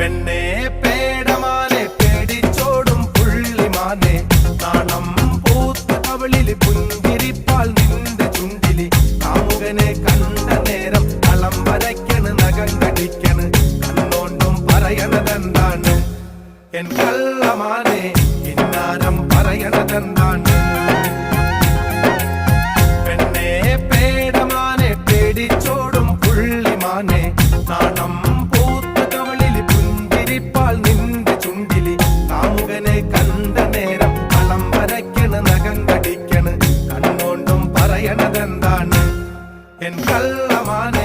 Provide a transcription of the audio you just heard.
പെണ്ണെ പേടമാനെ പേടിച്ചോടും പുള്ളിമാനെ. നാണം പൂത്ത് അവളിൽ പുഞ്ചിരിപ്പാൽ നിന്റെ ചുണ്ടിലി. കാമുകനെ കണ്ട നേരം കളം വരയ്ക്കണ് നഖം കടിക്കണ്. കണ്ണോണ്ടും പറയണതെന്താണ്? എൻ കള്ളമാനെ ഇന്നാരം പറയണതെന്താണ്? പെണ്ണെ പേടമാനെ പേടിച്ചോടും പുള്ളിമാനെ. നാണം என் கள்ளமான